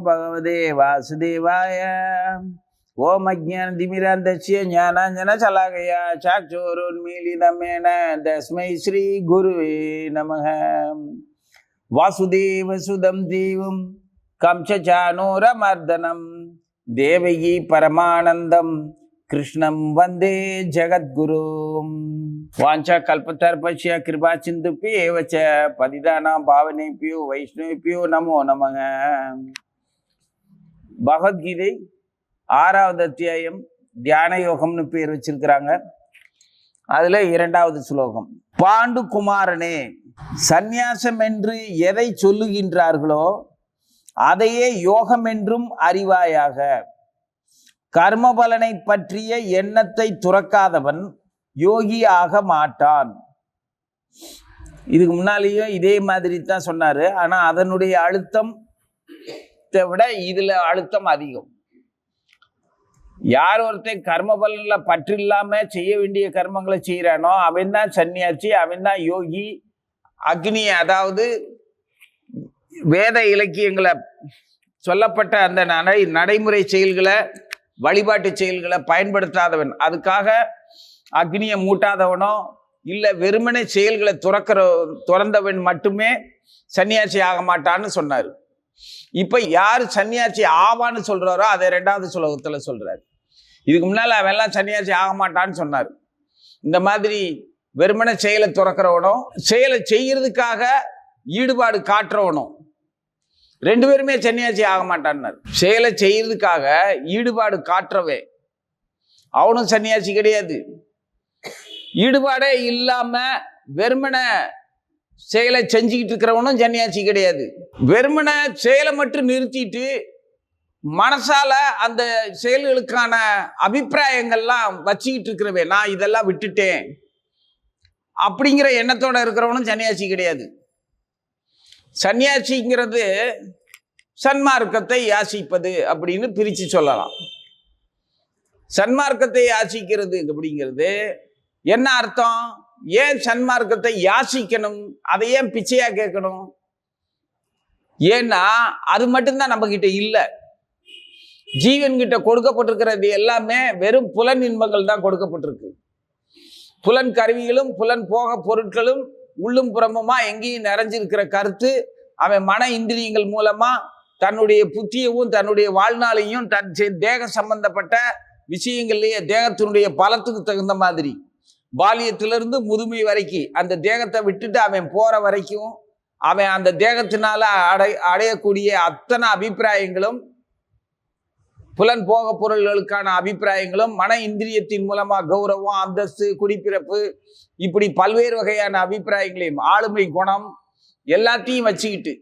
பகவதே வாசுதேவாய ஓம் அஜ்ஞான திமிராந்தஸ்ய ஞானாஞ்சன சலாகயா சாக்ஷோரோன்மீலிதமேன தஸ்மை ஸ்ரீ குருவே நமக வாசுதேவ சுதம் தீவும் கம்சச்சானூரமர்தனம் தேவகி பரமானந்தம் கிருஷ்ணம் வந்தே ஜெகத்குரு வாஞ்சா கல்பத்தர்பஷ்ய கிருபா சிந்துப்பி ஏவச்ச பதிதானாம் பாவனைப்பியோ வைஷ்ணவிப்பியோ நமோ நமக பகவத்கீதை ஆறாவது அத்தியாயம் தியான யோகம்னு பேர் வச்சிருக்கிறாங்க. அதுல இரண்டாவது ஸ்லோகம். பாண்டு குமாரனே சந்நியாசம் என்று எதை சொல்லுகின்றார்களோ அதையே யோகம் என்றும் அறிவாயாக. கர்மபலனை பற்றிய எண்ணத்தை துறக்காதவன் யோகியாக மாட்டான். இதுக்கு முன்னாலேயும் இதே மாதிரி தான் சொன்னாரு. ஆனா அதனுடைய அழுத்தம் விட இதுல அழுத்தம் அதிகம். யார் ஒருத்தன் கர்ம பலன்ல பற்று இல்லாம செய்ய வேண்டிய கர்மங்களை செய்யறானோ அவன் தான் சன்னியாச்சி அவன் தான் யோகி. அக்னி அதாவது வேத இலக்கியங்களை சொல்லப்பட்ட அந்த நடை நடைமுறை செயல்களை வழிபாட்டு செயல்களை பயன்படுத்தாதவன். அதுக்காக அக்னியை மூட்டாதவனோ இல்லை வெறுமனே செயல்களை துறக்கிற துறந்தவன் மட்டுமே சன்னியாசி ஆக மாட்டான்னு சொன்னார். இப்போ யார் சன்னியாசி ஆவான்னு சொல்கிறாரோ அதை ரெண்டாவது சுலோகத்தில் சொல்கிறாரு இதுக்கு முன்னால் அவன் எல்லாம் சன்னியாசி ஆக மாட்டான்னு சொன்னார். இந்த மாதிரி வெறுமன செயலை துறக்கிறவனும் செயலை செய்கிறதுக்காக ஈடுபாடு காட்டுறவனும் ரெண்டு பேருமே சன்னியாசி ஆக மாட்டான்னார். செயலை செய்கிறதுக்காக ஈடுபாடு காட்டுறவே. அவனும் சன்னியாசி கிடையாது. ஈடுபாடே இல்லாமல் வெறுமனை செயலை செஞ்சுக்கிட்டு இருக்கிறவனும் சன்னியாசி கிடையாது. வெறுமனை செயலை மட்டும் நிறுத்திட்டு மனசால அந்த செயல்களுக்கான அபிப்பிராயங்கள்லாம் வச்சுக்கிட்டு இருக்கிறவே நான் இதெல்லாம் விட்டுட்டேன். அப்படிங்கிற எண்ணத்தோட இருக்கிறவனும் சன்னியாசி கிடையாது. சன்னியாசிங்கிறது சன்மார்க்கத்தை யாசிப்பது அப்படின்னு பிரித்து சொல்லலாம். சன்மார்க்கத்தை யாசிக்கிறது அப்படிங்கிறது என்ன அர்த்தம்? ஏன் சன்மார்க்கத்தை யாசிக்கணும்? அதை ஏன் பிச்சையா கேட்கணும்? ஏன்னா அது மட்டும்தான் நம்ம கிட்ட இல்லை. ஜீவன் கிட்ட கொடுக்கப்பட்டிருக்கிறது எல்லாமே வெறும் புலன் இன்பங்கள் தான் கொடுக்கப்பட்டிருக்கு. புலன் கருவிகளும் புலன் போக பொருட்களும் உள்ளும் புறமுமா எங்கேயும் நிறைஞ்சிருக்கிற கருத்து அவன் மன இந்திரியங்கள் மூலமா தன்னுடைய புத்தியவும் தன்னுடைய வாழ்நாளையும் தன் செ- தேக சம்பந்தப்பட்ட விஷயங்கள்லேயே தேகத்தினுடைய பலத்துக்கு தகுந்த மாதிரி. பாலியத்திலிருந்து முதுமை வரைக்கும் அந்த தேகத்தை விட்டுட்டு அவன் போற வரைக்கும் அவன் அந்த தேகத்தினால அடை அடையக்கூடிய அத்தனை அபிப்பிராயங்களும் புலன் போக பொருள்களுக்கான அபிப்பிராயங்களும் மன இந்திரியத்தின் மூலமா கௌரவம் அந்தஸ்து குடிப்பிறப்பு இப்படி பல்வேறு வகையான அபிப்பிராயங்களையும் ஆளுமை குணம் எல்லாத்தையும் வச்சுக்கிட்டு.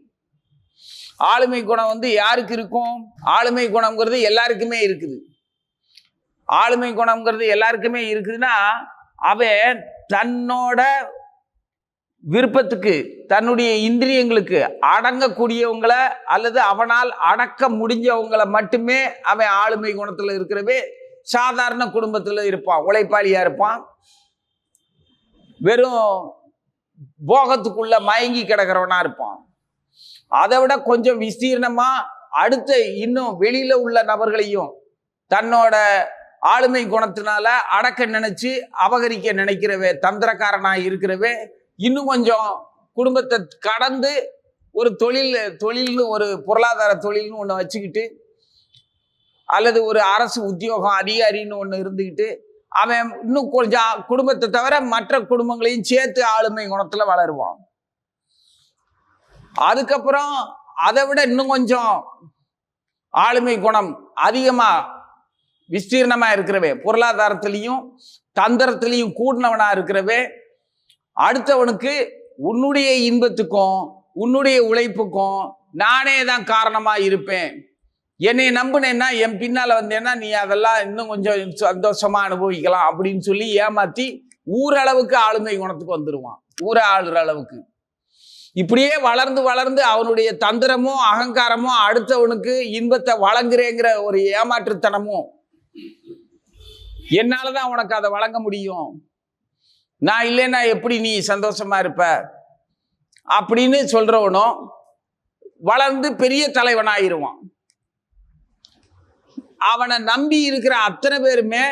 ஆளுமை குணம் வந்து யாருக்கு இருக்கும்? ஆளுமை குணம்ங்கிறது எல்லாருக்குமே இருக்குது. ஆளுமை குணம்ங்கிறது எல்லாருக்குமே இருக்குதுன்னா அவன் தன்னோட விருப்பத்துக்கு தன்னுடைய இந்திரியங்களுக்கு அடங்கக்கூடியவங்களை அல்லது அவனால் அடக்க முடிஞ்சவங்களை மட்டுமே அவன் ஆளுமை குணத்தில் இருக்கிறவே சாதாரண குடும்பத்தில் இருப்பான் உழைப்பாளியாக இருப்பான். வெறும் போகத்துக்குள்ள மயங்கி கிடக்கிறவனா இருப்பான். அதை விட கொஞ்சம் விஸ்தீர்ணமா அடுத்த இன்னும் வெளியில உள்ள நபர்களையும் தன்னோட ஆளுமை குணத்தினால அடக்க நினைச்சு அபகரிக்க நினைக்கிறவே தந்திரக்காரனாக இருக்கிறவே இன்னும் கொஞ்சம் குடும்பத்தை கடந்து ஒரு தொழில் தொழில்னு ஒரு பொருளாதார தொழில்னு ஒன்று வச்சுக்கிட்டு அல்லது ஒரு அரசு உத்தியோகம் அதிகாரின்னு ஒன்று இருந்துக்கிட்டு அவன் இன்னும் கொஞ்சம் குடும்பத்தை தவிர மற்ற குடும்பங்களையும் சேர்த்து ஆளுமை குணத்தில் வளருவான். அதுக்கப்புறம் அதை விட இன்னும் கொஞ்சம் ஆளுமை குணம் அதிகமாக விஸ்தீர்ணமாக இருக்கிறவே பொருளாதாரத்திலையும் தந்திரத்திலையும் கூடினவனாக இருக்கிறவே அடுத்தவனுக்கு உன்னுடைய இன்பத்துக்கும் உன்னுடைய உழைப்புக்கும் நானே தான் காரணமாக இருப்பேன். என்னை நம்புனேன்னா என் பின்னால் வந்தேன்னா நீ அதெல்லாம் இன்னும் கொஞ்சம் சந்தோஷமாக அனுபவிக்கலாம் அப்படின்னு சொல்லி ஏமாற்றி ஊரளவுக்கு ஆளுமை குணத்துக்கு வந்துடுவான் ஊரை ஆளுற அளவுக்கு. இப்படியே வளர்ந்து வளர்ந்து அவனுடைய தந்திரமும் அகங்காரமும் அடுத்தவனுக்கு இன்பத்தை வழங்குறேங்கிற ஒரு ஏமாற்றுத்தனமும் என்னாலதான் உனக்கு அதை வழங்க முடியும்? நான் இல்லைன்னா எப்படி நீ சந்தோஷமா இருப்ப? அப்படின்னு சொல்றவனும் வளர்ந்து பெரிய தலைவனாயிருவான். அவனை நம்பி இருக்கிற அத்தனை பேருமே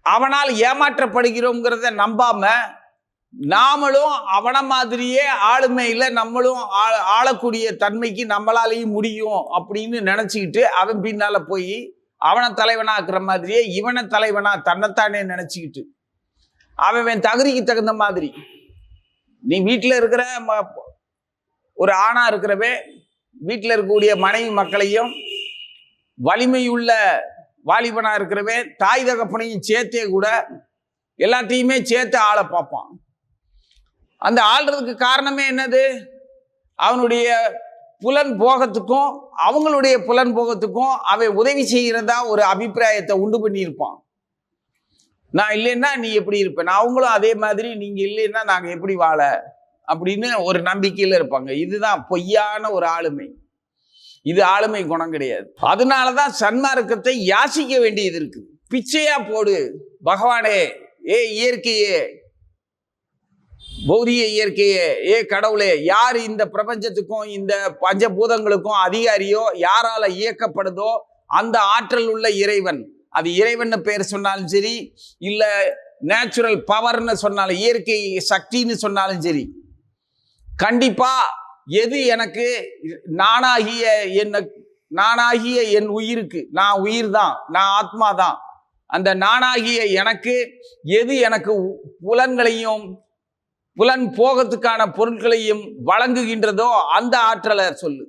அவனால் ஏமாற்றப்படுகிறோங்கிறத நம்பாம நாமளும் அவன மாதிரியே ஆளுமையில் நம்மளும் ஆளக்கூடிய தன்மைக்கு நம்மளாலையும் முடியும் அப்படின்னு நினச்சிக்கிட்டு அவன் பின்னால் போய் அவனை தலைவனாக்குற மாதிரியே இவனை தலைவனா தன்னைத்தானே நினச்சிக்கிட்டு. அவன் தகுதிக்கு தகுந்த மாதிரி. நீ வீட்டில் இருக்கிற ம- ஒரு ஆணா இருக்கிறவே வீட்டில் இருக்கக்கூடிய மனைவி மக்களையும் வலிமையுள்ள வாலிபனா இருக்கிறவே தாய் தகப்பனையும் சேர்த்தே கூட எல்லாத்தையுமே சேர்த்து ஆளை பார்ப்பான். அந்த ஆள்றதுக்கு காரணமே என்னது? அவனுடைய புலன் போகத்துக்கும் அவங்களுடைய புலன் போகத்துக்கும் அவன் உதவி செய்கிறதா ஒரு அபிப்பிராயத்தை உண்டு பண்ணியிருப்பான். நான் இல்லைன்னா நீ எப்படி இருப்பேன் அவங்களும் அதே மாதிரி நீங்கள் இல்லைன்னா நாங்கள் எப்படி வாழ? அப்படின்னு ஒரு நம்பிக்கையில் இருப்பாங்க. இதுதான் பொய்யான ஒரு ஆளுமை. இது ஆளுமை குணம் கிடையாது. அதனால தான் சன்மார்க்கத்தை யாசிக்க வேண்டியது இருக்குது. பிச்சையா போடு பகவானே. ஏ இயற்கையே. பௌதிக இயற்கையே ஏ கடவுளே யார் இந்த பிரபஞ்சத்துக்கும் இந்த பஞ்சபூதங்களுக்கும் அதிகாரியோ யாரால இயக்கப்படுதோ அந்த ஆற்றல் உள்ள இறைவன். அது இறைவன் பேர் சொன்னாலும் சரி இல்ல நேச்சுரல் பவர்னு சொன்னாலும் இயற்கை சக்தின்னு சொன்னாலும் சரி. கண்டிப்பா எது எனக்கு நானாகிய என்ன நானாகிய என் உயிருக்கு நான் உயிர் தான் நான் ஆத்மா தான் அந்த நானாகிய எனக்கு எது எனக்கு உ- புலன்களையும் புலன் போகத்துக்கான பொருட்களையும் வழங்குகின்றதோ அந்த ஆற்றலை சொல்லு.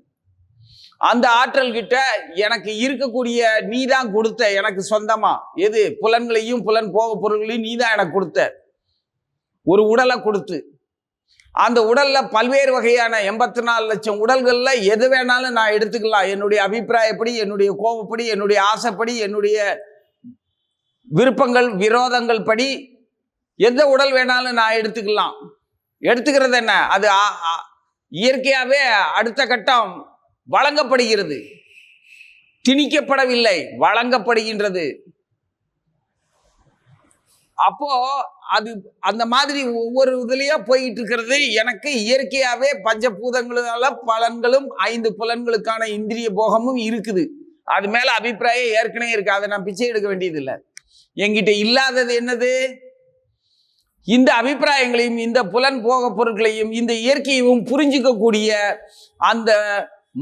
அந்த ஆற்றல் கிட்ட எனக்கு இருக்கக்கூடிய நீ தான் கொடுத்த எனக்கு சொந்தமா? எது? புலன்களையும் புலன் போக பொருள்களையும் நீ தான் எனக்கு கொடுத்த. ஒரு உடலை கொடுத்து. அந்த உடல்ல பல்வேறு வகையான எண்பத்தி நாலு லட்சம் உடல்கள்ல எது வேணாலும் நான் எடுத்துக்கலாம். என்னுடைய அபிப்பிராயப்படி என்னுடைய கோபப்படி என்னுடைய ஆசைப்படி என்னுடைய விருப்பங்கள் விரோதங்கள் படி எந்த உடல் வேணாலும் நான் எடுத்துக்கலாம். எடுத்துக்கிறது என்ன? அது இயற்கையாகவே அடுத்த கட்டம் வழங்கப்படுகிறது. திணிக்கப்படவில்லை வழங்கப்படுகின்றது. அப்போ அது அந்த மாதிரி ஒவ்வொரு இதுலேயும் போயிட்டு இருக்கிறது எனக்கு இயற்கையாகவே பஞ்சபூதங்களால பலன்களும் ஐந்து புலன்களுக்கான இந்திரிய போகமும் இருக்குது. அது மேலே அபிப்பிராயம் ஏற்கனவே இருக்கு. அதை நான் பிச்சை எடுக்க வேண்டியது இல்லை என்கிட்ட இல்லாதது என்னது? இந்த அபிப்பிராயங்களையும் இந்த புலன் போக பொருட்களையும் இந்த இயற்கையையும் புரிஞ்சுக்கக்கூடிய அந்த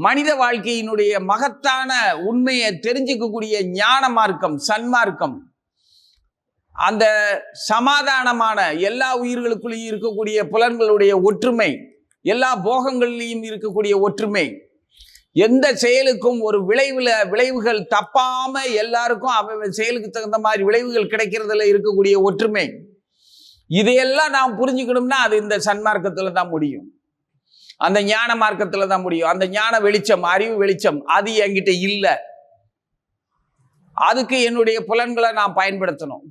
மனித வாழ்க்கையினுடைய மகத்தான உண்மையை தெரிஞ்சுக்கக்கூடிய ஞான மார்க்கம் சன்மார்க்கம் அந்த சமாதானமான எல்லா உயிர்களுக்குள்ளேயும் இருக்கக்கூடிய புலன்களுடைய ஒற்றுமை எல்லா போகங்களிலையும் இருக்கக்கூடிய ஒற்றுமை. எந்த செயலுக்கும் ஒரு விளைவில் விளைவுகள் தப்பாமல் எல்லாருக்கும் அவன் செயலுக்கு தகுந்த மாதிரி விளைவுகள் கிடைக்கிறதுல இருக்கக்கூடிய ஒற்றுமை. இதையெல்லாம் நாம் புரிஞ்சுக்கணும்னா அது இந்த சன்மார்க்கத்தில் தான் முடியும். அந்த ஞான மார்க்கத்தில் தான் முடியும். அந்த ஞான வெளிச்சம் அறிவு வெளிச்சம் அது என்கிட்ட இல்லை. அதுக்கு என்னுடைய புலன்களை நான் பயன்படுத்தணும்.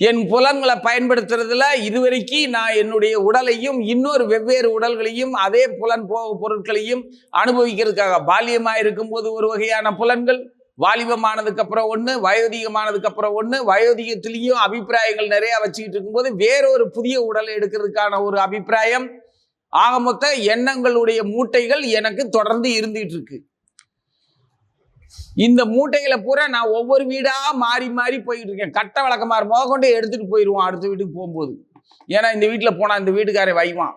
என் புலன்களை பயன்படுத்துறதுல இதுவரைக்கும் நான் என்னுடைய உடலையும் இன்னொரு வெவ்வேறு உடல்களையும் அதே புலன் போ பொருட்களையும் அனுபவிக்கிறதுக்காக பால்யமாக இருக்கும்போது ஒரு வகையான புலன்கள் வாலிபமானதுக்கு அப்புறம் ஒன்று வயோதிகமானதுக்கு அப்புறம் ஒன்று வயோதிகத்திலையும் அபிப்பிராயங்கள் நிறைய வச்சுக்கிட்டு இருக்கும்போது வேறொரு புதிய உடலை எடுக்கிறதுக்கான ஒரு அபிப்பிராயம். ஆக மொத்த எண்ணங்களுடைய மூட்டைகள் எனக்கு தொடர்ந்து இருந்துட்டு இருக்கு. இந்த மூட்டைகளை பூரா நான் ஒவ்வொரு வீடா மாறி மாறி போயிட்டு இருக்கேன். கட்ட வழக்கமாக முத கொண்டு எடுத்துட்டு போயிடுவோம் அடுத்த வீட்டுக்கு போகும்போது. ஏன்னா இந்த வீட்டில் போனா இந்த வீட்டுக்காரன் வைவான்.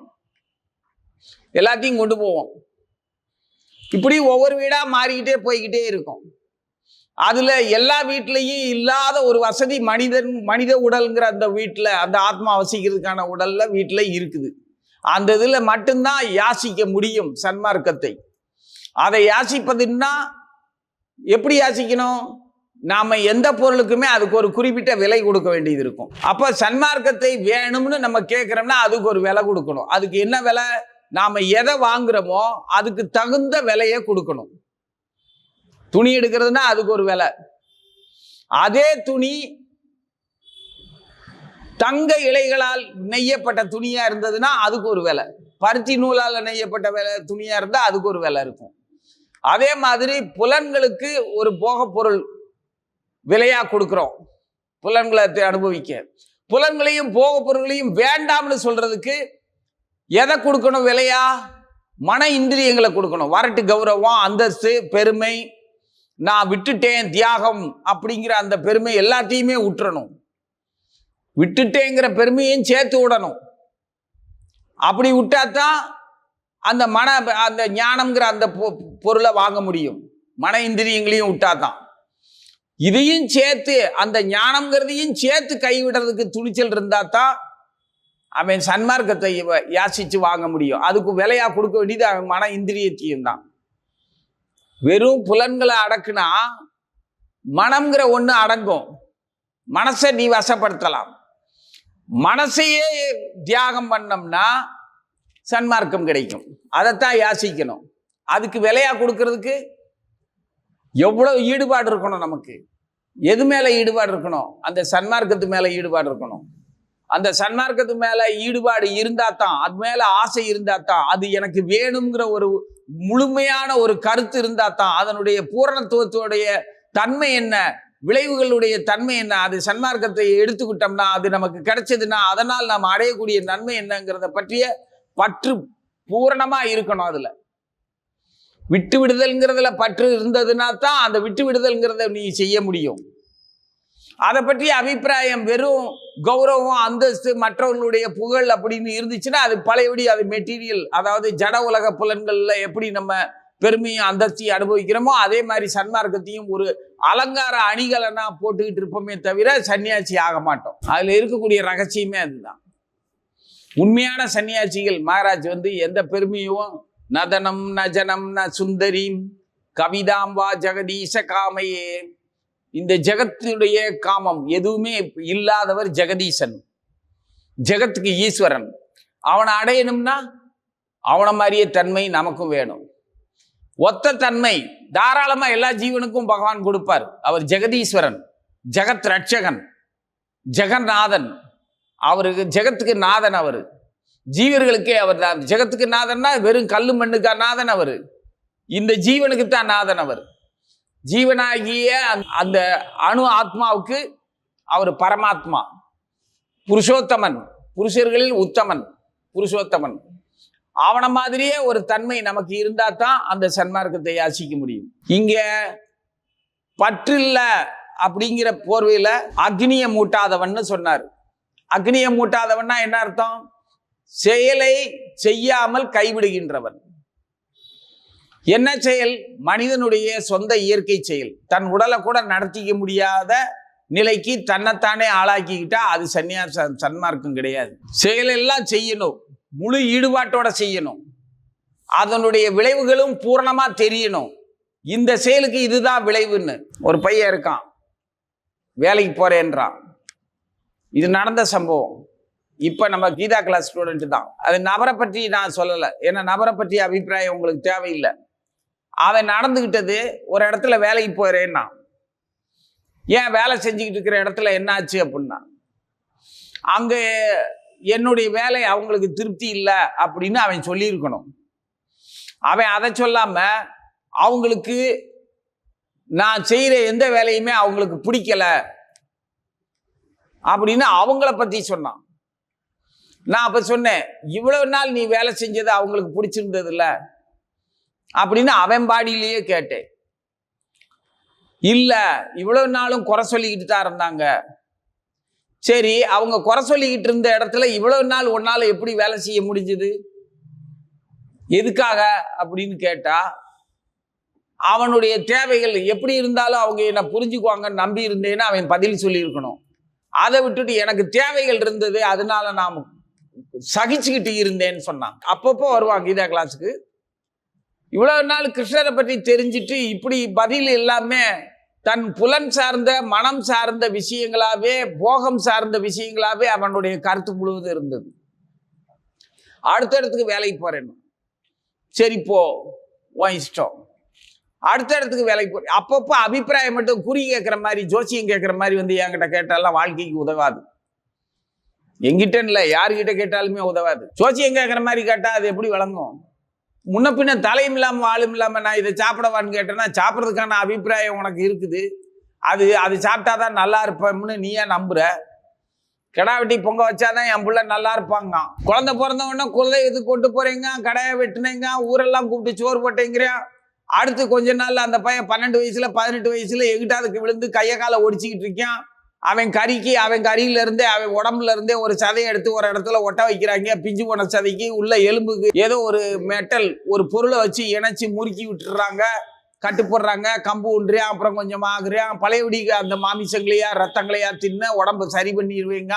எல்லாத்தையும் கொண்டு போவோம். இப்படி ஒவ்வொரு வீடா மாறிக்கிட்டே போய்கிட்டே இருக்கும். அதில் எல்லா வீட்லேயும் இல்லாத ஒரு வசதி மனிதன் மனித உடல்ங்கிற அந்த வீட்டில் அந்த ஆத்மா வசிக்கிறதுக்கான உடலில் வீட்டில் இருக்குது. அந்த இதில் மட்டும்தான் யாசிக்க முடியும் சன்மார்க்கத்தை. அதை யாசிப்பதுன்னா எப்படி யாசிக்கணும்? நாம் எந்த பொருளுக்குமே அதுக்கு ஒரு குறிப்பிட்ட விலை கொடுக்க வேண்டியது இருக்கும். அப்போ சன்மார்க்கத்தை வேணும்னு நம்ம கேட்குறோம்னா அதுக்கு ஒரு விலை கொடுக்கணும். அதுக்கு என்ன விலை? நாம் எதை வாங்குறோமோ அதுக்கு தகுந்த விலையை கொடுக்கணும். துணி எடுக்கிறதுனா அதுக்கு ஒரு விலை. அதே துணி தங்க இலைகளால் நெய்யப்பட்ட துணியா இருந்ததுன்னா அதுக்கு ஒரு விலை. பருத்தி நூலால் நெய்யப்பட்ட விலை துணியா இருந்தால் அதுக்கு ஒரு விலை இருக்கும். அதே மாதிரி புலன்களுக்கு ஒரு போக பொருள் விலையா கொடுக்குறோம். புலன்களை அனுபவிக்க. புலன்களையும் போக பொருள்களையும் வேண்டாம்னு சொல்றதுக்கு எதை கொடுக்கணும் விலையா? மன இந்திரியங்களை கொடுக்கணும். வரட்டு கௌரவம் அந்தஸ்து பெருமை நான் விட்டுட்டேன் தியாகம் அப்படிங்கிற அந்த பெருமை எல்லாத்தையுமே விட்டுறணும் விட்டுட்டேங்கிற பெருமையும் சேர்த்து விடணும். அப்படி விட்டாதான் அந்த மன அந்த ஞானம்ங்கிற அந்த பொ- பொருளை வாங்க முடியும். மன இந்திரியங்களையும் விட்டாதான். இதையும் சேர்த்து அந்த ஞானம்ங்கிறதையும் சேர்த்து கைவிடுறதுக்கு துணிச்சல் இருந்தா தான் அவன் சன்மார்க்கத்தை இவ- யாசிச்சு வாங்க முடியும். அதுக்கு விலையா கொடுக்க வேண்டியது அவன் மன இந்திரியத்தையும் தான் வெறும் புலன்களை அடக்குனா மனம்ங்கிற ஒன்று அடங்கும். மனசை நீ வசப்படுத்தலாம். மனசையே தியாகம் பண்ணோம்னா சன்மார்க்கம் கிடைக்கும். அதைத்தான் யாசிக்கணும். அதுக்கு விலையாக கொடுக்கறதுக்கு எவ்வளோ ஈடுபாடு இருக்கணும் நமக்கு? எது மேலே ஈடுபாடு இருக்கணும்? அந்த சன்மார்க்கத்து மேலே ஈடுபாடு இருக்கணும். அந்த சன்மார்க்கத்து மேலே ஈடுபாடு இருந்தால் தான் அது மேலே ஆசை இருந்தால் தான் அது எனக்கு வேணுங்கிற ஒரு முழுமையான ஒரு கருத்து இருந்தா தான் அதனுடைய பூரணத்துவத்துடைய தன்மை என்ன? விளைவுகளுடைய தன்மை என்ன? அது சன்மார்க்கத்தை எடுத்துக்கிட்டோம்னா அது நமக்கு கிடைச்சதுன்னா அதனால் நாம் அடையக்கூடிய நன்மை என்னங்கிறத பற்றிய பற்று பூரணமா இருக்கணும் அதுல. விட்டு விடுதல்ங்கிறதுல பற்று இருந்ததுன்னா தான் அந்த விட்டு விடுதல்ங்கிறத நீ செய்ய முடியும். அதை பற்றிய அபிப்பிராயம் வெறும் கௌரவம் அந்தஸ்து மற்றவர்களுடைய புகழ் அப்படின்னு இருந்துச்சுன்னா அது பழையபடி அது மெட்டீரியல் அதாவது ஜட உலக புலன்களில் எப்படி நம்ம பெருமையும் அந்தஸ்தையும் அனுபவிக்கிறோமோ அதே மாதிரி சன்மார்க்கத்தையும் ஒரு அலங்கார அணிகலனா போட்டுக்கிட்டு இருப்போமே தவிர சன்னியாசி ஆக மாட்டோம். அதில் இருக்கக்கூடிய ரகசியமே அதுதான். உண்மையான சன்னியாசிகள் மகாராஜ் வந்து எந்த பெருமையும் நதனம் நஜனம் ந சுந்தரிம் கவிதாம் வா ஜெகதீச காமையே இந்த ஜெகத்தினுடைய காமம் எதுவுமே இல்லாதவர் ஜெகதீசன். ஜெகத்துக்கு ஈஸ்வரன். அவனை அடையணும்னா அவனை மாதிரியே தன்மை நமக்கும் வேணும். ஒத்த தன்மை தாராளமாக எல்லா ஜீவனுக்கும் பகவான் கொடுப்பார். அவர் ஜெகதீஸ்வரன் ஜெகத் ரட்சகன் ஜெகநாதன். அவருக்கு ஜெகத்துக்கு நாதன் அவர். ஜீவர்களுக்கே அவர் தான். ஜெகத்துக்கு நாதன்னா வெறும் கல்லு மண்ணுக்கா நாதன் அவர். இந்த ஜீவனுக்கு தான் நாதன் அவர். ஜீவனாகிய அந்த- அந்த அணு ஆத்மாவுக்கு அவர் பரமாத்மா. புருஷோத்தமன். புருஷர்களில் உத்தமன். புருஷோத்தமன். ஆவண மாதிரியே ஒரு தன்மை நமக்கு இருந்தால் தான் அந்த சன்மார்க்கத்தை யாசிக்க முடியும். இங்கே பற்றில்ல அப்படிங்கிற போர்வையில் அக்னியை மூட்டாதவன்னு சொன்னார். அக்னியை மூட்டாதவன்னா என்ன அர்த்தம்? செயலை செய்யாமல் கைவிடுகின்றவன். என்ன செயல்? மனிதனுடைய சொந்த இயற்கை செயல். தன் உடலை கூட நடத்திக்க முடியாத நிலைக்கு தன்னைத்தானே ஆளாக்கிக்கிட்டா அது சன்னியாச சன்மார்க்கம் கிடையாது. செயலெல்லாம் செய்யணும். முழு ஈடுபாட்டோட செய்யணும். அதனுடைய விளைவுகளும் பூரணமா தெரியணும். இந்த செயலுக்கு இதுதான் விளைவுன்னு. ஒரு பையன் இருக்கான். வேலைக்கு போறேன்றான். இது நடந்த சம்பவம். இப்ப நம்ம கீதா கிளாஸ் ஸ்டூடெண்ட் தான். அது நபரை பற்றி நான் சொல்லலை. ஏன்னா நபரை பற்றிய அபிப்பிராயம் உங்களுக்கு தேவையில்லை. அவன் நடந்துக்கிட்டது ஒரு இடத்துல வேலைக்கு போயிறேன்னா ஏன் வேலை செஞ்சுக்கிட்டு இருக்கிற இடத்துல என்னாச்சு அப்படின்னா அங்கே என்னுடைய வேலை அவங்களுக்கு திருப்தி இல்லை அப்படின்னு அவன் சொல்லியிருக்கணும். அவன் அதை சொல்லாமல் அவங்களுக்கு நான் செய்கிற எந்த வேலையுமே அவங்களுக்கு பிடிக்கல அப்படின்னு அவங்கள பற்றி சொன்னான். நான் அப்போ சொன்னேன் இவ்வளவு நாள் நீ வேலை செஞ்சது அவங்களுக்கு பிடிச்சிருந்தது அப்படின்னு அவன் பாடியிலேயே கேட்டேன். இல்லை இவ்வளவு நாளும் குறை சொல்லிக்கிட்டு தான் இருந்தாங்க. சரி அவங்க குறை சொல்லிக்கிட்டு இருந்த இடத்துல இவ்வளவு நாள் உன்னால எப்படி வேலை செய்ய முடிஞ்சது? எதுக்காக அப்படின்னு கேட்டா அவனுடைய தேவைகள் எப்படி இருந்தாலும் அவங்க என்ன புரிஞ்சுக்குவாங்கன்னு நம்பி இருந்தேன்னு அவன் பதில் சொல்லியிருக்கணும். அதை விட்டுட்டு எனக்கு தேவைகள் இருந்தது அதனால நான் சகிச்சுக்கிட்டு இருந்தேன்னு சொன்னான். அப்பப்போ வருவான் கீதா கிளாஸுக்கு இவ்வளவு நாள் கிருஷ்ணரை பற்றி தெரிஞ்சிட்டு இப்படி பதில் எல்லாமே தன் புலன் சார்ந்த மனம் சார்ந்த விஷயங்களாவே போகம் சார்ந்த விஷயங்களாவே அவனுடைய கருத்து முழுவதும் இருந்தது. அடுத்த இடத்துக்கு வேலைக்கு போறேன்னு சரி போ. உன் இஷ்டம். அடுத்த இடத்துக்கு வேலைக்கு போ. அப்பப்போ அபிப்பிராயம் மட்டும் குறி கேட்குற மாதிரி ஜோசியம் கேட்குற மாதிரி வந்து என்கிட்ட கேட்டாலாம் வாழ்க்கைக்கு உதவாது. எங்கிட்ட இல்லை யாருக்கிட்ட கேட்டாலுமே உதவாது. ஜோசியம் கேட்குற மாதிரி கேட்டால் அது எப்படி வழங்கும் முன்ன பின்ன தலையும் இல்லாமல் வாழும் இல்லாமல் நான் இதை சாப்பிடவான்னு கேட்டேன்னா சாப்பிட்றதுக்கான அபிப்பிராயம் உனக்கு இருக்குது. அது அது சாப்பிட்டா தான் நல்லா இருப்பேன்னு நீ ஏன் நம்புற? கிடா வெட்டி பொங்க வச்சாதான் என் பிள்ளை நல்லா இருப்பாங்க குழந்தை பிறந்த உடனே குலதெய்வத்துக்கு கொண்டு போறீங்க? கடையை வெட்டினீங்க ஊரெல்லாம் கூப்பிட்டு சோறு போட்டேங்கிறேன் அடுத்து கொஞ்ச நாள் அந்த பையன் பன்னெண்டு வயசுல பதினெட்டு வயசுல எங்கிட்டாதுக்கு விழுந்து கையை காலை ஒடிச்சிக்கிட்டு இருக்கான் அவன் கறிக்கு அவன் கறியில இருந்தே அவன் உடம்புல இருந்தே ஒரு சதையை எடுத்து ஒரு இடத்துல ஒட்ட வைக்கிறாங்க. பிஞ்சு போன சதைக்கு உள்ள எலும்புக்கு ஏதோ ஒரு மெட்டல் ஒரு பொருளை வச்சு இணைச்சி முறுக்கி விட்டுறாங்க. கட்டு போடுறாங்க கம்பு உண்டுறியான் அப்புறம் கொஞ்சம் ஆகுறியான் பழையபடிக்கு அந்த மாமிசங்களையா ரத்தங்களையா தின்ன உடம்பு சரி பண்ணிடுவீங்க.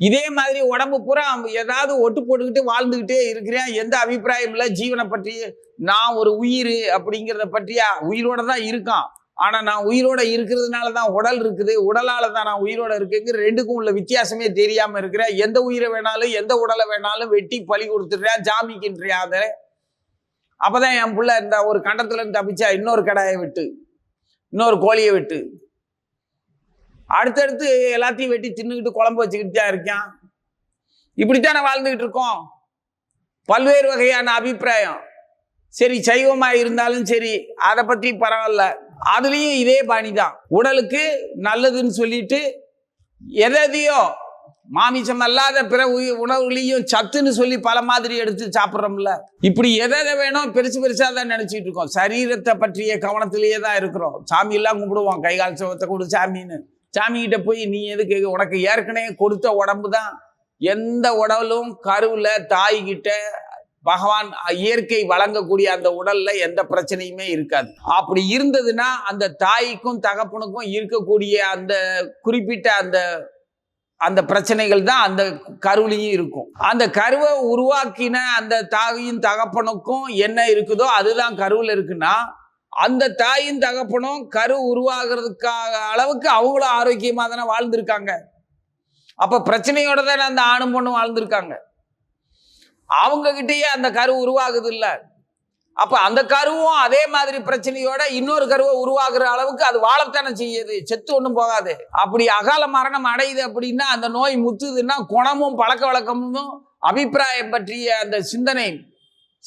இதே மாதிரி உடம்பு பூரா ஏதாவது ஒட்டு போட்டுக்கிட்டு வாழ்ந்துக்கிட்டே இருக்கிறேன். எந்த அபிப்பிராயம் இல்லை. ஜீவனை பற்றி நான் ஒரு உயிர் அப்படிங்கிறத பற்றியா உயிரோட தான் இருக்கான். ஆனால் நான் உயிரோட இருக்கிறதுனால தான் உடல் இருக்குது. உடலால் தான் நான் உயிரோட இருக்குங்கிற ரெண்டுக்கும் உள்ள வித்தியாசமே தெரியாமல் இருக்கிறேன் எந்த உயிரை வேணாலும் எந்த உடலை வேணாலும் வெட்டி பழி கொடுத்துடுறேன் ஜாமிக்கின்றியா அதை? அப்பதான் என் பிள்ளை இந்த ஒரு கண்டத்துலேருந்து தப்பிச்சா இன்னொரு கடாயை விட்டு. இன்னொரு கோழியை விட்டு. அடுத்தடுத்து எல்லாத்தையும் வெட்டி தின்னுக்கிட்டு குழம்பு வச்சுக்கிட்டு தான் இருக்கான். இப்படித்தானே வாழ்ந்துக்கிட்டு இருக்கோம். பல்வேறு வகையான அபிப்பிராயம். சரி சைவமாக இருந்தாலும் சரி அதை பற்றி பரவாயில்ல. அதுலேயும் இதே பாணி தான் உடலுக்கு நல்லதுன்னு சொல்லிட்டு எதையோ மாமிசம் அல்லாத பிற உயி- உணவுகளையும் சத்துன்னு சொல்லி பல மாதிரி எடுத்து சாப்பிட்றோம்ல. இப்படி எதை வேணும் பெருசு பெருசாக தான் நினச்சிட்டு இருக்கோம். சரீரத்தை பற்றிய கவனத்திலேயே தான் இருக்கிறோம். சாமியெல்லாம் கும்பிடுவோம் கும்பிடுவோம் கைகால் சவத்தை கொடு சாமின்னு. சாமிகிட்ட போய் நீ எதுக்கு உனக்கு ஏற்கனவே கொடுத்த உடம்பு தான் எந்த உடலும் கருவில் தாய்கிட்ட பகவான் இயற்கை வழங்கக்கூடிய அந்த உடல்ல எந்த பிரச்சனையுமே இருக்காது. அப்படி இருந்ததுன்னா அந்த தாய்க்கும் தகப்பனுக்கும் இருக்கக்கூடிய அந்த குறிப்பிட்ட அந்த அந்த பிரச்சனைகள் தான் அந்த கருவிலையும் இருக்கும். அந்த கருவை உருவாக்கின அந்த தாயின் தகப்பனுக்கும் என்ன இருக்குதோ அதுதான் கருவில் இருக்குன்னா அந்த தாயின் தகப்பனும் கரு உருவாகிறதுக்காக அளவுக்கு அவங்களும் ஆரோக்கியமாக தானே வாழ்ந்திருக்காங்க. அப்போ பிரச்சனையோட தானே அந்த ஆணும் பொண்ணும் வாழ்ந்திருக்காங்க. அவங்க கிட்டயே அந்த கரு உருவாகுது இல்லை அப்ப அந்த கருவும் அதே மாதிரி பிரச்சனையோட இன்னொரு கருவை உருவாக்குற அளவுக்கு அது வாழத்தானே செய்யுது. செத்து ஒன்றும் போகாது. அப்படி அகால மரணம் அடையுது அப்படின்னா அந்த நோய் முத்துதுன்னா குணமும் பழக்க வழக்கமும் அபிப்பிராயம் பற்றிய அந்த சிந்தனை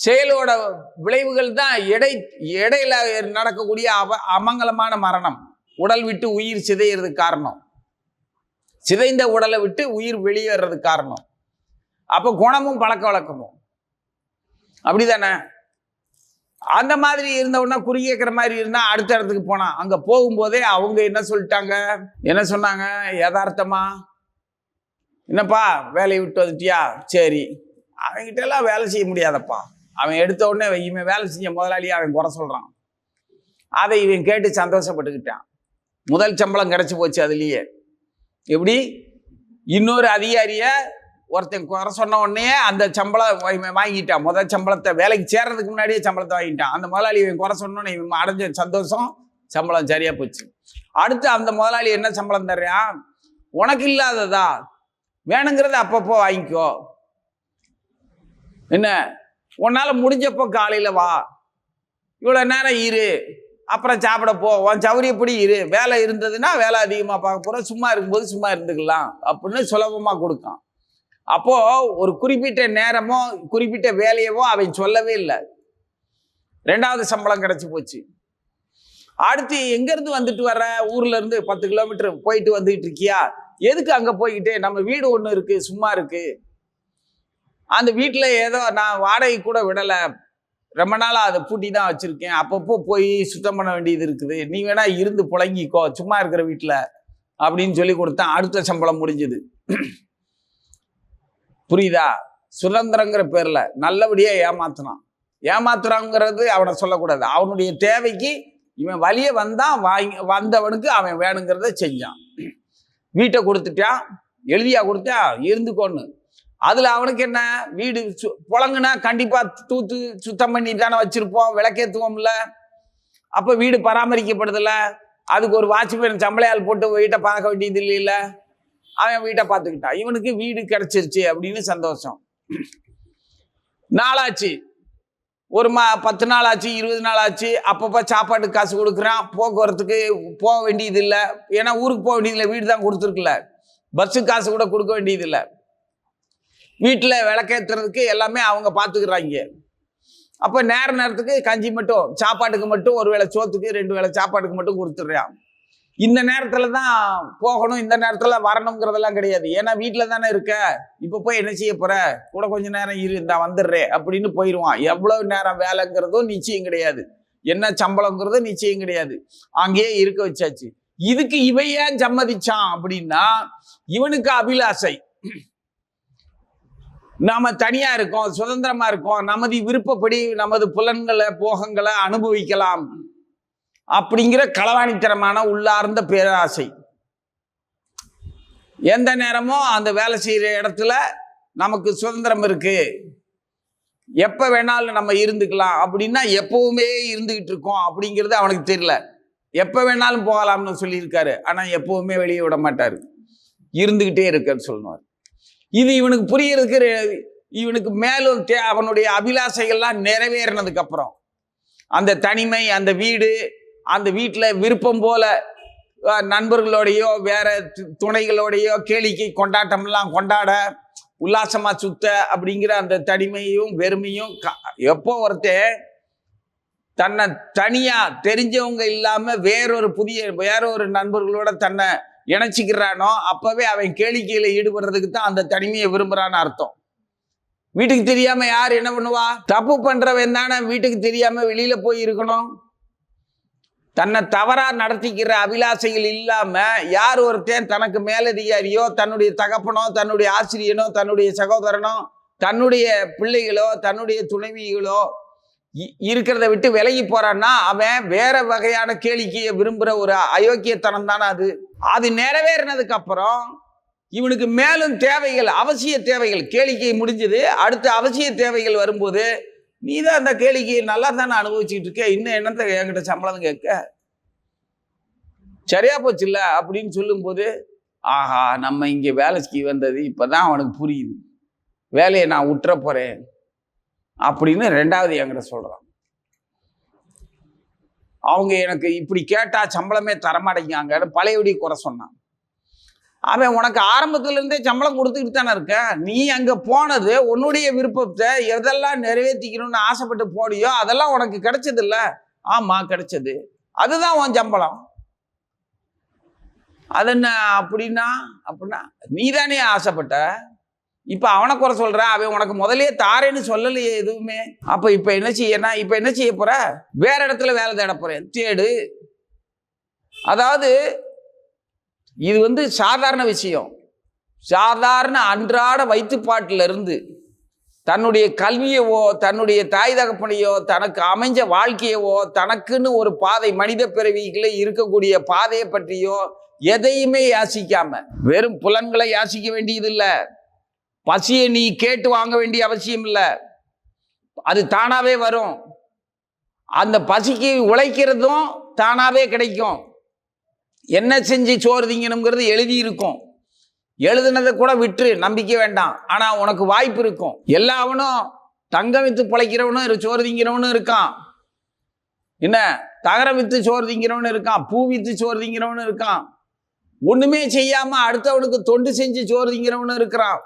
செயலோட விளைவுகள் தான் எடை இடையில நடக்கக்கூடிய அவ அமங்கலமான மரணம். உடல் விட்டு உயிர் சிதையிறது காரணம். சிதைந்த உடலை விட்டு உயிர் வெளியேறது காரணம். அப்போ குணமும் பழக்க வழக்கமும். அப்படிதானே? அந்த மாதிரி இருந்தவுடனே குறுகியக்கிற மாதிரி இருந்தால் அடுத்த இடத்துக்கு போனான் அங்கே போகும்போதே அவங்க என்ன சொல்லிட்டாங்க? என்ன சொன்னாங்க? யதார்த்தமா? என்னப்பா வேலையை விட்டு வந்துட்டியா? சரி. அவன்கிட்ட எல்லாம் வேலை செய்ய முடியாதப்பா. அவன் எடுத்த உடனே இவன் வேலை செஞ்ச முதலாளியை அவன் குறை சொல்கிறான் அதை இவன் கேட்டு சந்தோஷப்பட்டுக்கிட்டான். முதல் சம்பளம் கிடச்சி போச்சு அதுலேயே. எப்படி? இன்னொரு அதிகாரியை ஒருத்தன் குறை சொன்ன உடனே அந்த சம்பளம் வாங்கிட்டான். முதல் சம்பளத்தை வேலைக்கு சேர்றதுக்கு முன்னாடியே சம்பளத்தை வாங்கிட்டான். அந்த முதலாளி இவன் குறை சொன்னோன்னே இவன் அடைஞ்ச சந்தோஷம் சம்பளம் சரியா போச்சு. அடுத்து அந்த முதலாளி என்ன சம்பளம் தர்றான் உனக்கு இல்லாததா? வேணுங்கிறத அப்பப்போ வாங்கிக்கோ. என்ன? உன்னால் முடிஞ்சப்போ காலையில் வா. இவ்வளோ நேரம் இரு. அப்புறம் சாப்பிட போ. உன் சௌரியப்படி இரு? வேலை இருந்ததுன்னா வேலை அதிகமாக பார்க்க போற. சும்மா இருக்கும்போது சும்மா இருந்துக்கலாம். அப்படின்னு சுலபமாக கொடுக்கான். அப்போ ஒரு குறிப்பிட்ட நேரமோ குறிப்பிட்ட வேலையவோ அவன் சொல்லவே இல்லை. ரெண்டாவது சம்பளம் கிடச்சி போச்சு. அடுத்து எங்கேருந்து வந்துட்டு வர? ஊர்ல இருந்து பத்து கிலோமீட்டர் போயிட்டு வந்துட்டு இருக்கியா? எதுக்கு அங்கே போய்கிட்டு நம்ம வீடு ஒன்று இருக்கு சும்மா இருக்கு. அந்த வீட்டில் ஏதோ நான் வாடகை கூட விடலை. ரொம்ப நாளாக அதை பூட்டி தான் வச்சுருக்கேன். அப்பப்போ போய் சுத்தம் பண்ண வேண்டியது இருக்குது. நீ வேணால் இருந்து புழங்கிக்கோ. சும்மா இருக்கிற வீட்டில் அப்படின்னு சொல்லி கொடுத்தேன். அடுத்த சம்பளம் முடிஞ்சுது. புரியுதா? சுதந்திரங்கிற பேரில் நல்லபடியாக ஏமாத்தினான் ஏமாத்துறாங்கிறது அவனை சொல்லக்கூடாது. அவனுடைய தேவைக்கு இவன் வழிய வந்தான் வாங்கி வந்தவனுக்கு அவன் வேணுங்கிறத செஞ்சான். வீட்டை கொடுத்துட்டான் எழுதியா கொடுத்தா இருந்துக்கோன்னு. அதில் அவனுக்கு என்ன? வீடு சு- புழங்குனா கண்டிப்பாக தூத்து சுத்தம் பண்ணி தானே வச்சுருப்போம் விளக்கேற்றுவோம்ல அப்போ வீடு பராமரிக்கப்படுதுல்ல. அதுக்கு ஒரு வாட்ச்மேன் சம்பளையால் போட்டு வீட்டை பார்க்க வேண்டியது இல்லைல்ல அவன் வீட்டை பார்த்துக்கிட்டான் இவனுக்கு வீடு கிடைச்சிருச்சு அப்படின்னு சந்தோஷம். நாளாச்சு. ஒரு மா பத்து நாள் ஆச்சு இருபது நாள் ஆச்சு அப்பப்போ சாப்பாட்டுக்கு காசு கொடுக்குறான். போக்குவரத்துக்கு போக வேண்டியது இல்லை ஏன்னா ஊருக்கு போக வேண்டியதில்லை. வீடு தான் கொடுத்துருக்குல. பஸ்ஸுக்கு காசு கூட கொடுக்க வேண்டியதில்லை. வீட்டில் விளக்கேற்றுறதுக்கு எல்லாமே அவங்க பார்த்துக்கிறாங்க. அப்போ நேர நேரத்துக்கு கஞ்சி மட்டும் சாப்பாட்டுக்கு மட்டும் ஒரு வேளை சோத்துக்கு ரெண்டு வேளை சாப்பாட்டுக்கு மட்டும் கொடுத்துட்றான். இந்த நேரத்துல தான் போகணும் இந்த நேரத்துல வரணுங்கிறதெல்லாம் கிடையாது. ஏன்னா வீட்டில் தானே இருக்க. இப்போ போய் என்ன செய்ய போற? கூட கொஞ்ச நேரம் இரு இந்த வந்துடுறேன் அப்படின்னு போயிடுவான் எவ்வளவு நேரம் வேலைங்கிறதும் நிச்சயம் கிடையாது. என்ன சம்பளங்கிறதும் நிச்சயம் கிடையாது. அங்கேயே இருக்க வச்சாச்சு. இதுக்கு இவன் ஏன் சம்மதிச்சான் அப்படின்னா இவனுக்கு அபிலாசை. நாம தனியா இருக்கோம் சுதந்திரமா இருக்கோம் நமது விருப்பப்படி நமது புலன்களை போகங்களை அனுபவிக்கலாம். அப்படிங்கிற களவாணித்தனமான உள்ளார்ந்த பேராசை. எந்த நேரமும் அந்த வேலை செய்கிற இடத்துல நமக்கு சுதந்திரம் இருக்குது எப்போ வேணாலும் நம்ம இருந்துக்கலாம். அப்படின்னா எப்பவுமே இருந்துக்கிட்டு இருக்கோம் அப்படிங்கிறது அவனுக்கு தெரியல. எப்போ வேணாலும் போகலாம்னு சொல்லியிருக்காரு. ஆனால் எப்பவுமே வெளியே விட மாட்டார். இருந்துக்கிட்டே இருக்காரு சொல்லுவார். இது இவனுக்கு புரியிறதுக்கு இவனுக்கு மேலும் தே- அவனுடைய அபிலாசைகள்லாம் நிறைவேறினதுக்கு அப்புறம் அந்த தனிமை அந்த வீடு அந்த வீட்டில் விருப்பம் போல நண்பர்களோடையோ வேற து- துணைகளோடையோ கேளிக்கை கொண்டாட்டம்லாம் கொண்டாட உல்லாசமா சுத்த அப்படிங்கிற அந்த தனிமையும் வெறுமையும் க- எப்போ ஒருத்தன் தன்னை தனியா தெரிஞ்சவங்க இல்லாம வேறொரு புதிய வேறொரு நண்பர்களோட தன்னை இணைச்சிக்கிறானோ அப்பவே அவன் கேளிக்கையில ஈடுபடுறதுக்கு தான் அந்த தனிமையை விரும்புறான்னு அர்த்தம். வீட்டுக்கு தெரியாம யார் என்ன பண்ணுவா? தப்பு பண்றவன் தானே வீட்டுக்கு தெரியாம வெளியில போய் இருக்கணும். தன்னை தவறா நடத்திக்கிற அபிலாசைகள் இல்லாம யார் ஒருத்தன் தனக்கு மேலதிகாரியோ தன்னுடைய தகப்பனோ தன்னுடைய ஆசிரியனோ தன்னுடைய சகோதரனோ தன்னுடைய பிள்ளைகளோ தன்னுடைய துணைவிகளோ இ- இருக்கிறத விட்டு விலகி போறான்னா அவன் வேற வகையான கேளிக்கையை விரும்புற ஒரு அயோக்கியத்தனம் தானே அது. அது நிறைவேறினதுக்கு அப்புறம் இவனுக்கு மேலும் தேவைகள் அவசிய தேவைகள் கேளிக்கை முடிஞ்சது. அடுத்து அவசிய தேவைகள் வரும்போது நீ தான் அந்த கேளிக்கு நல்லா தானே அனுபவிச்சுட்டு இருக்க இன்னும் என்னத்த என்கிட்ட சம்பளம் கேட்க? சரியா போச்சுல்ல? அப்படின்னு சொல்லும்போது ஆஹா நம்ம இங்கே வேலைக்கு வந்தது இப்பதான் அவனுக்கு புரியுது. வேலையை நான் விட்டுற போறேன் அப்படின்னு ரெண்டாவது என்கிட்ட சொல்றான். அவங்க எனக்கு இப்படி கேட்டா சம்பளமே தரமாட்டேங்காங்கன்னு பழையபடி குறை சொன்னான். அவன் உனக்கு ஆரம்பத்துல இருந்தே சம்பளம் கொடுத்துக்கிட்டு தானே இருக்க? நீ அங்கே போனது உன்னுடைய விருப்பத்தை எதெல்லாம் நிறைவேற்றிக்கணும்னு ஆசைப்பட்டு போனியோ அதெல்லாம் உனக்கு கிடைச்சது இல்லை ஆமாம் கிடைச்சது. அதுதான் உன் சம்பளம். அது என்ன அப்படின்னா அப்படின்னா நீ தானே ஆசைப்பட்ட? இப்போ அவனை குறை சொல்கிறேன் அவன் உனக்கு முதலே தாரேன்னு சொல்லலையே எதுவுமே. அப்போ இப்போ என்ன செய்யனா இப்போ என்ன செய்ய போகிற வேற இடத்துல வேலை தேட போகிறேன் தேடு. அதாவது இது வந்து சாதாரண விஷயம். சாதாரண அன்றாட வயிற்றுப்பாட்டிலிருந்து தன்னுடைய கல்வியவோ தன்னுடைய தாய் தகப்பனையோ தனக்கு அமைஞ்ச வாழ்க்கையவோ தனக்குன்னு ஒரு பாதை மனித பிறவிகளே இருக்கக்கூடிய பாதையை பற்றியோ எதையுமே யாசிக்காம வெறும் புலன்களை யாசிக்க வேண்டியதில்லை. பசியை நீ கேட்டு வாங்க வேண்டிய அவசியம் இல்லை. அது தானாவே வரும். அந்த பசிக்கு உழைக்கிறதும் தானாவே கிடைக்கும். என்ன செஞ்சு சோறு திங்கணுங்கிறது எழுதி எழுதுனதை கூட விட்டுரு நம்பிக்கை வேண்டாம். ஆனால் உனக்கு வாய்ப்பு இருக்கும். எல்லாவனும் தங்கம் வித்து பிழைக்கிறவனும் சோறு திங்கிறவனும் இருக்கான். என்ன? தகரம் வித்து சோறு திங்கிறவனும் இருக்கான். பூ வித்து சோறு திங்கிறவனும் இருக்கான். ஒண்ணுமே செய்யாம அடுத்தவனுக்கு தொண்டு செஞ்சு சோறு திங்கிறவனும் இருக்கிறான்.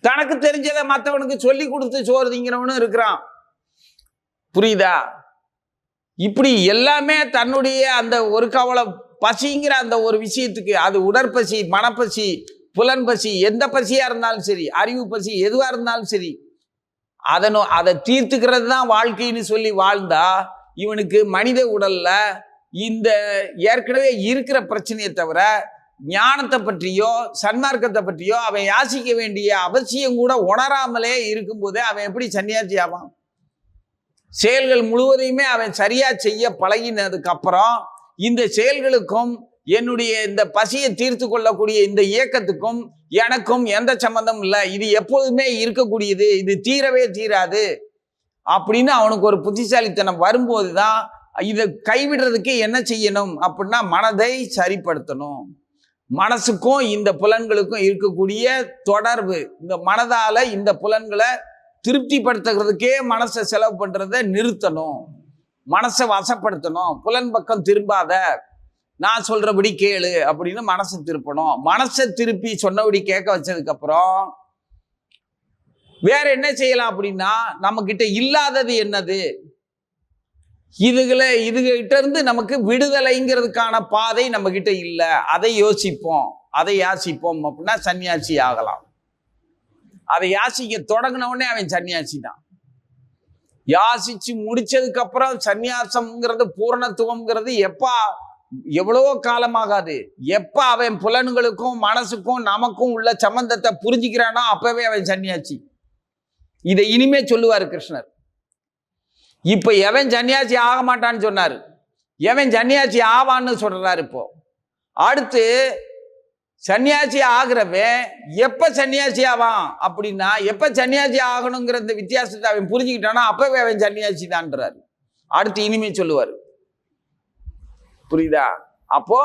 தனக்கு தெரிஞ்சதை மற்றவனுக்கு சொல்லி கொடுத்து சோறு திங்கிறவனும் இருக்கிறான். புரியுதா? இப்படி எல்லாமே தன்னுடைய அந்த ஒரு கவலை பசிங்கிற அந்த ஒரு விஷயத்துக்கு அது உடற்பசி மனப்பசி புலன் பசி எந்த பசியாக இருந்தாலும் சரி அறிவு பசி எதுவாக இருந்தாலும் சரி அதனோ அதை தீர்த்துக்கிறது தான் வாழ்க்கைன்னு சொல்லி வாழ்ந்தா இவனுக்கு மனித உடலில் இந்த ஏற்கனவே இருக்கிற பிரச்சனையை தவிர ஞானத்தை பற்றியோ சன்மார்க்கத்தை பற்றியோ அவன் யாசிக்க வேண்டிய அவசியம் கூட உணராமலே இருக்கும்போதே அவன் எப்படி சன்னியாசி ஆவான்? செயல்கள் முழுவதையுமே அவன் சரியா செய்ய பழகினதுக்கு அப்புறம் இந்த செயல்களுக்கும் என்னுடைய இந்த பசியை தீர்த்து கொள்ளக்கூடிய இந்த இயக்கத்துக்கும் எனக்கும் எந்த சம்பந்தமும் இல்லை. இது எப்போதுமே இருக்கக்கூடியது. இது தீரவே தீராது. அப்படின்னு அவனுக்கு ஒரு புத்திசாலித்தனம் வரும்போது தான் இதை கைவிடுறதுக்கு என்ன செய்யணும் அப்படின்னா மனதை சரிப்படுத்தணும். மனசுக்கும் இந்த புலன்களுக்கும் இருக்கக்கூடிய தொடர்பு இந்த மனதால இந்த புலன்களை திருப்திப்படுத்துறதுக்கே மனசை செலவு பண்ணுறத நிறுத்தணும். மனசை வசப்படுத்தணும். புலன் பக்கம் திரும்பாத நான் சொல்கிறபடி கேளு அப்படின்னு மனசை திருப்பணும். மனசை திருப்பி சொன்னபடி கேட்க வச்சதுக்கப்புறம் வேற என்ன செய்யலாம் அப்படின்னா நம்ம கிட்ட இல்லாதது என்னது? இதுகளை இதுகிட்ட இருந்து நமக்கு விடுதலைங்கிறதுக்கான பாதை நம்ம கிட்ட இல்லை. அதை யோசிப்போம். அதை யாசிப்போம் அப்படின்னா சன்னியாசி ஆகலாம். அதை யாசிக்க தொடங்கினவுடனே அவன் சன்னியாசி தான் யாசிச்சு முடிச்சதுக்கு அப்புறம் சந்நியாசம்ங்கிறது பூரணத்துவம்ங்கிறது எப்பா எவ்வளவோ காலமாகாது. எப்ப அவன் புலன்களுக்கும் மனசுக்கும் நமக்கும் உள்ள சம்பந்தத்தை புரிஞ்சுக்கிறானோ அப்பவே அவன் சன்னியாசி. இதை இனிமே சொல்லுவார் கிருஷ்ணர். இப்ப எவன் சன்னியாசி ஆக மாட்டான்னு சொன்னாரு. எவன் சன்னியாசி ஆவான்னு சொல்றாரு இப்போ. அடுத்து சன்னியாசி ஆகிறவன் எப்ப சன்னியாசி ஆவான் அப்படின்னா எப்ப சன்னியாசி ஆகணுங்கிற இந்த வித்தியாசத்தை அவன் புரிஞ்சுக்கிட்டானா அப்பவே அவன் சன்னியாசி தான்றாரு அடுத்து இனிமே சொல்லுவார். புரியுதா? அப்போ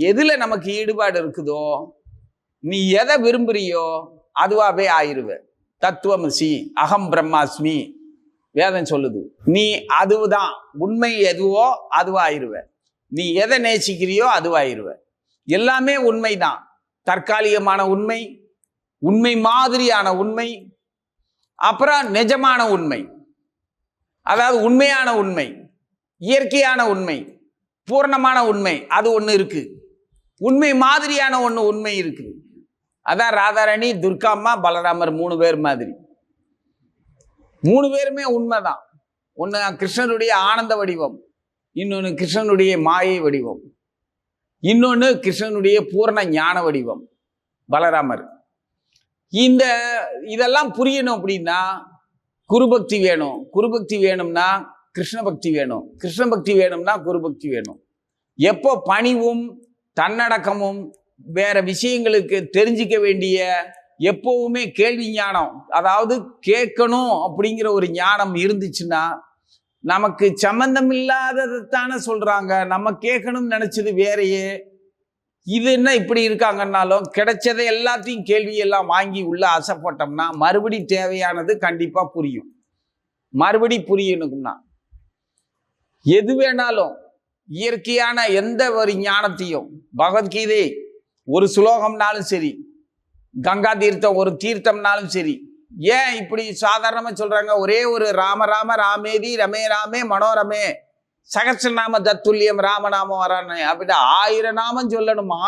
எதுல நமக்கு ஈடுபாடு இருக்குதோ நீ எதை விரும்புறியோ அதுவாகவே ஆயிடுவ தத்துவமசி அகம் பிரம்மாஸ்மி வேதம் சொல்லுது. நீ அதுதான் உண்மை எதுவோ அதுவாயிருவ. நீ எதை நேசிக்கிறியோ அதுவாயிருவ. எல்லாமே உண்மைதான். தற்காலிகமான உண்மை உண்மை மாதிரியான உண்மை அப்புறம் நிஜமான உண்மை. அதாவது உண்மையான உண்மை இயற்கையான உண்மை பூர்ணமான உண்மை அது ஒன்று இருக்கு. உண்மை மாதிரியான ஒன்று உண்மை இருக்கு. அதான் ராதாராணி துர்காம்மா பலராமர் மூணு பேர் மாதிரி. மூணு பேருமே உண்மைதான். ஒன்று கிருஷ்ணனுடைய ஆனந்த வடிவம் இன்னொன்று கிருஷ்ணனுடைய மாயை வடிவம். இன்னொன்று கிருஷ்ணனுடைய பூரண ஞான வடிவம் பலராமர் இந்த இதெல்லாம் புரியணும் அப்படின்னா குருபக்தி வேணும். குருபக்தி வேணும்னா கிருஷ்ண பக்தி வேணும். கிருஷ்ண பக்தி வேணும்னா குருபக்தி வேணும். எப்போ பணிவும் தன்னடக்கமும் வேற விஷயங்களுக்கு தெரிஞ்சிக்க வேண்டிய எப்போவுமே கேள்வி ஞானம் அதாவது கேட்கணும் அப்படிங்கிற ஒரு ஞானம் இருந்துச்சுன்னா நமக்கு சம்பந்தம் இல்லாததைத்தானே சொல்கிறாங்க நம்ம கேட்கணும்னு நினச்சது வேறையே. இது என்ன இப்படி இருக்காங்கன்னாலும் கிடைச்சதை எல்லாத்தையும் கேள்வி எல்லாம் வாங்கி உள்ளே ஆசைப்பட்டோம்னா மறுபடி தேவையானது கண்டிப்பாக புரியும். மறுபடி புரியணும்னா எது வேணாலும் இயற்கையான எந்த ஒரு ஞானத்தையும் பகவத்கீதை ஒரு சுலோகம்னாலும் சரி கங்கா தீர்த்தம் ஒரு தீர்த்தம்னாலும் சரி ஏன் இப்படி சாதாரணமாக சொல்கிறாங்க ஒரே ஒரு ராம ராம ராமேதி ரமே ராமே மனோரமே சகசிரநாம தத்துல்யம் ராமநாமம் வரான்னு அப்படி ஆயிரம் நாமம் சொல்லணுமா?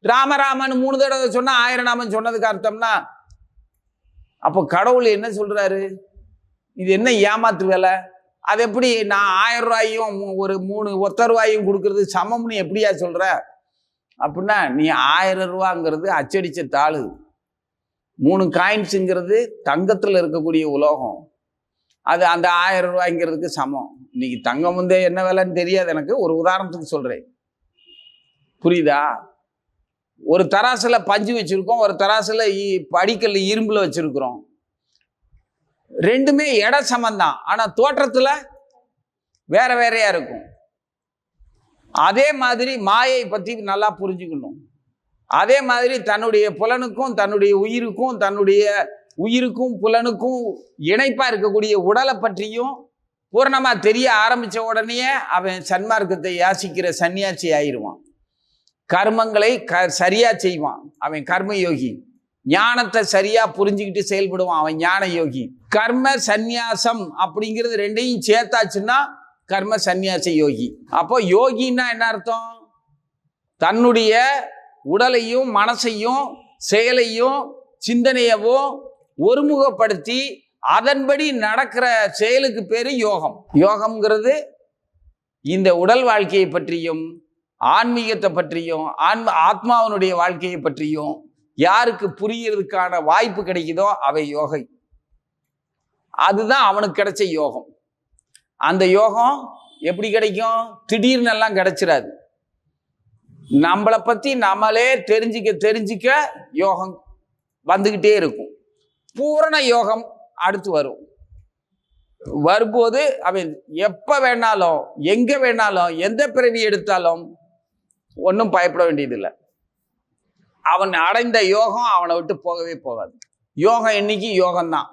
ராமராமன் மூணு தடவை சொன்னால் ஆயிரம் நாமம் சொன்னதுக்கு அர்த்தம்னா? அப்போ கடவுள் என்ன சொல்கிறாரு இது என்ன ஏமாத்து வேலை? அது எப்படி நான் ஆயிரம் ரூபாயும் ஒரு மூணு ஒத்த ரூபாயும் கொடுக்கறது சமம்னு எப்படியா சொல்கிற அப்படின்னா நீ ஆயிரம் ரூபாங்கிறது அச்சடிச்ச தாளு. மூணு காயின்ஸுங்கிறது தங்கத்தில் இருக்கக்கூடிய உலோகம். அது அந்த ஆயிரம் ரூபாய்ங்கிறதுக்கு சமம். இன்னைக்கு தங்கம் வந்து என்ன விலைன்னு தெரியாது எனக்கு. ஒரு உதாரணத்துக்கு சொல்கிறேன் புரியுதா? ஒரு தராசில் பஞ்சு வச்சுருக்கோம். ஒரு தராசில் இ- படிக்கல் இரும்பில் வச்சுருக்குறோம். ரெண்டுமே இட சமந்தான். ஆனால் தோற்றத்தில் வேற வேறையாக இருக்கும். அதே மாதிரி மாயை பற்றி நல்லா புரிஞ்சுக்கணும். அதே மாதிரி தன்னுடைய புலனுக்கும் தன்னுடைய உயிருக்கும் தன்னுடைய உயிருக்கும் புலனுக்கும் இணைப்பாக இருக்கக்கூடிய உடலை பற்றியும் பூர்ணமாக தெரிய ஆரம்பித்த உடனே அவன் சன்மார்க்கத்தை யாசிக்கிற சன்னியாசி ஆயிடுவான். கர்மங்களை க சரியாக செய்வான். அவன் கர்ம யோகி ஞானத்தை சரியாக புரிஞ்சுக்கிட்டு செயல்படுவான் அவன் ஞான யோகி கர்ம சந்நியாசம் அப்படிங்கிறது ரெண்டையும் சேர்த்தாச்சுன்னா கர்ம சந்நியாச யோகி. அப்போ யோகின்னா என்ன அர்த்தம்? தன்னுடைய உடலையும் மனசையும் செயலையும் சிந்தனையவும் ஒருமுகப்படுத்தி அதன்படி நடக்கிற செயலுக்கு பேர் யோகம். யோகம்ங்கிறது இந்த உடல் வாழ்க்கையை பற்றியும் ஆன்மீகத்தை பற்றியும் ஆன்ம ஆத்மாவினுடைய வாழ்க்கையை பற்றியும் யாருக்கு புரியறதுக்கான வாய்ப்பு கிடைக்குதோ அவை யோகை. அதுதான் அவனுக்கு கிடைச்ச யோகம். அந்த யோகம் எப்படி கிடைக்கும்? திடீர்னு எல்லாம் கிடைச்சிடாது நம்மளை பத்தி நம்மளே தெரிஞ்சுக்க தெரிஞ்சுக்க யோகம் வந்துக்கிட்டே இருக்கும். பூரண யோகம் அடுத்து வரும். வரும்போது அவன் எப்போ வேணாலும் எங்க வேணாலும் எந்த பிறவி எடுத்தாலும் ஒன்றும் பயப்பட வேண்டியதில்லை. அவன் அடைந்த யோகம் அவனை விட்டு போகவே போகாது. யோகம் இன்னைக்கு யோகம்தான்.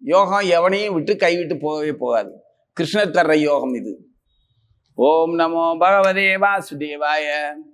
யோகம் எவனையும் விட்டு கைவிட்டு போகவே போகாது. கிருஷ்ணர் தர்ற யோகம் இது. ஓம் நமோ பகவதே வாசுதேவாய.